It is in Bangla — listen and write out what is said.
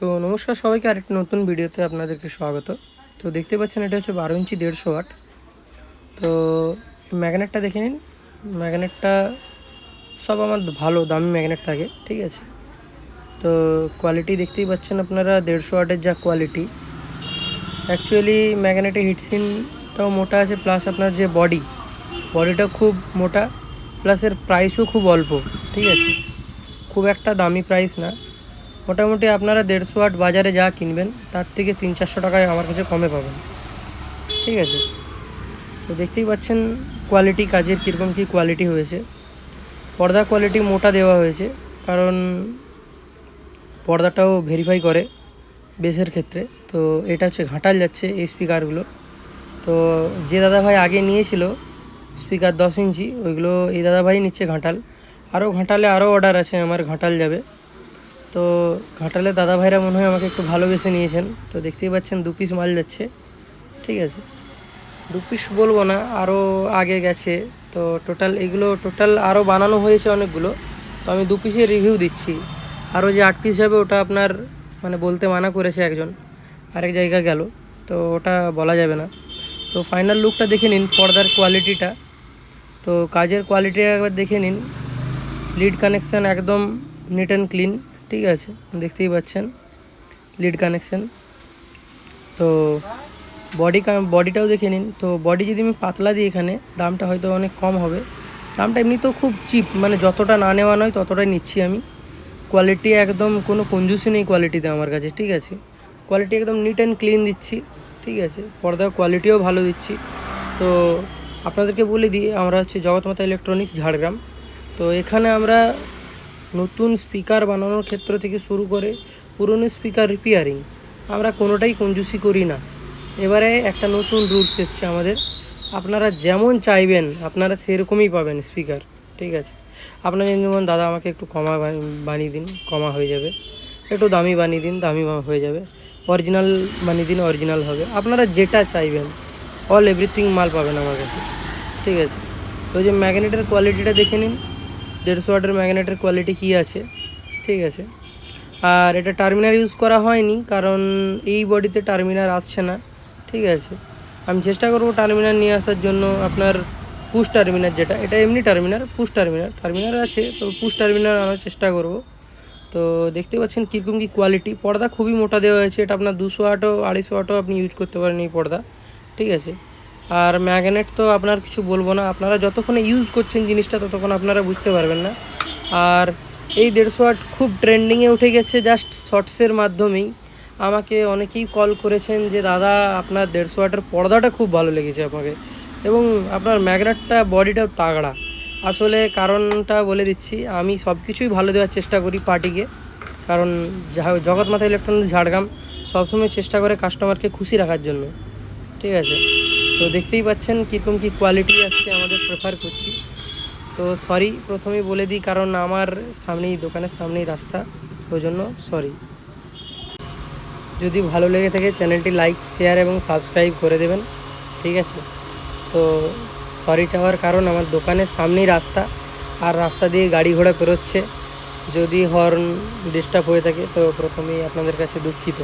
তো নমস্কার সবাইকে, আরেকটি নতুন ভিডিওতে আপনাদেরকে স্বাগত। তো দেখতে পাচ্ছেন, এটা হচ্ছে বারো ইঞ্চি দেড়শো ওয়াট। তো ম্যাগনেটটা দেখে নিন। ম্যাগনেটটা সব আমার ভালো, দামি ম্যাগনেট থাকে, ঠিক আছে? তো কোয়ালিটি দেখতেই পাচ্ছেন আপনারা, দেড়শো ওয়াটের যা কোয়ালিটি। অ্যাকচুয়ালি ম্যাগনেটের হিটসিনটাও মোটা আছে, প্লাস আপনার যে বডি বডিটা খুব মোটা, প্লাস এর প্রাইসও খুব অল্প, ঠিক আছে? খুব একটা দামি প্রাইস না। মোটামুটি আপনারা দেড়শো আট বাজারে যা কিনবেন, তার থেকে তিন চারশো টাকায় আমার কাছে কমে পাবেন। ঠিক আছে? তো দেখতেই পাচ্ছেন কোয়ালিটি কাজের কীরকম কী কোয়ালিটি হয়েছে। পর্দা কোয়ালিটি মোটা দেওয়া হয়েছে, কারণ পর্দাটাও ভেরিফাই করে বেসের ক্ষেত্রে। তো এটা হচ্ছে ঘাটাল যাচ্ছে এই স্পিকারগুলো তো যে দাদাভাই আগে নিয়েছিল স্পিকার দশ ইঞ্চি, ওইগুলো এই দাদাভাই নিচ্ছে ঘাটাল। আরও ঘাটালে আরও অর্ডার আছে, আমার ঘাটাল যাবে। তো ঘাটালে দাদা ভাইরা মনে হয় আমাকে একটু ভালোবেসে নিয়েছেন। তো দেখতেই পাচ্ছেন দু পিস মাল যাচ্ছে। ঠিক আছে। দু পিস বলব না আরও আগে গেছে। তো টোটাল এগুলো টোটাল আরও বানানো হয়েছে অনেকগুলো। তো আমি দু পিসের রিভিউ দিচ্ছি। আরও যে আট পিস যাবে ওটা আপনার মানে বলতে মানা করেছে একজন। আরেক জায়গা গেল। তো ওটা বলা যাবে না। তো ফাইনাল লুকটা দেখে নিন পর্দার কোয়ালিটিটা তো কাজের কোয়ালিটি একবার দেখে নিন। লিড কানেকশান একদম নিট অ্যান্ড ক্লিন ঠিক আছে, দেখতেই পাচ্ছেন লিড কানেকশান তো বডি বডিটাও দেখে নিন। তো বডি যদি আমি পাতলা দিই এখানে, দামটা হয়তো অনেক কম হবে। দামটা এমনিতেও খুব চিপ মানে যতটা না নেওয়া নয় ততটাই নিচ্ছি আমি। কোয়ালিটি একদম, কোনো কঞ্জুসি নেই কোয়ালিটিতে আমার কাছে, ঠিক আছে? কোয়ালিটি একদম নিট অ্যান্ড ক্লিন দিচ্ছি, ঠিক আছে? পর্দার কোয়ালিটিও ভালো দিচ্ছি। তো আপনাদেরকে বলে দিই, আমরা হচ্ছে জগৎমাতা ইলেকট্রনিক্স ঝাড়গ্রাম। তো এখানে আমরা নতুন স্পিকার বানানোর ক্ষেত্র থেকে শুরু করে পুরনো স্পিকার রিপেয়ারিং আমরা কোনোটাই কঞ্জুসি করি না। এবারে একটা নতুন রুলস এসছে আমাদের। আপনারা যেমন চাইবেন, আপনারা সেরকমই পাবেন স্পিকার ঠিক আছে? আপনারা যেমন দাদা, আমাকে একটু কমা বানিয়ে দিন কমা হয়ে যাবে। একটু দামি বানিয়ে দিন, দামি হয়ে যাবে। অরিজিনাল বানিয়ে দিন অরিজিনাল হবে। আপনারা যেটা চাইবেন অল এভরিথিং মাল পাবেন আমার কাছে, ঠিক আছে? ওই যে ম্যাগনেটের কোয়ালিটিটা দেখে নিন। দেড়শো ওয়াটের ম্যাগনেটের কোয়ালিটি কী আছে? ঠিক আছে। আর এটা টার্মিনার ইউজ করা হয়নি, কারণ এই বডিতে টার্মিনার আসছে না। ঠিক আছে। আমি চেষ্টা করব টার্মিনার নিয়ে আসার জন্য আপনার পুশ টার্মিনার যেটা, এটা এমনি টার্মিনার পুশ টার্মিনার টার্মিনার আছে, তো পুশ টার্মিনার আনার চেষ্টা করব। তো দেখতে পাচ্ছেন কীরকম কী কোয়ালিটি পর্দা খুবই মোটা দেওয়া হয়েছে, এটা আপনার দুশো আটও আড়াইশো আটও আপনি ইউজ করতে পারেন এই পর্দা। ঠিক আছে। আর ম্যাগনেট তো আপনার কিছু বলব না। আপনারা যতক্ষণে ইউজ করছেন জিনিসটা, ততক্ষণ আপনারা বুঝতে পারবেন না। আর এই দেড়শো ওয়াট খুব ট্রেন্ডিংয়ে উঠে গেছে জাস্ট শর্টসের মাধ্যমেই। আমাকে অনেকেই কল করেছেন যে, দাদা, আপনার দেড়শো ওয়াটের পর্দাটা খুব ভালো লেগেছে আমাকে এবং আপনার ম্যাগনেটটা বডিটাও তাগড়া। আসলে কারণটা বলে দিচ্ছি, আমি সব কিছুই ভালো দেওয়ার চেষ্টা করি পার্টিকে। কারণ যা- জগৎমাতা ইলেকট্রনিক্স ঝাড়গ্রাম সবসময় চেষ্টা করে কাস্টমারকে খুশি রাখার জন্য। ঠিক আছে? তো দেখতেই পাচ্ছেন কীরকম কী কোয়ালিটি আসছে আমাদের প্রেফার করছি। তো সরি প্রথমেই বলে দিই, কারণ আমার সামনেই, দোকানের সামনেই রাস্তা, ওই জন্য সরি যদি ভালো লেগে থাকে চ্যানেলটি লাইক শেয়ার এবং সাবস্ক্রাইব করে দেবেন, ঠিক আছে? তো সরি চাওয়ার কারণ, আমার দোকানের সামনেই রাস্তা, আর রাস্তা দিয়ে গাড়ি ঘোড়া পেরোচ্ছে যদি হর্ন ডিস্টার্ব হয়ে থাকে, তো প্রথমেই আপনাদের কাছে দুঃখিত।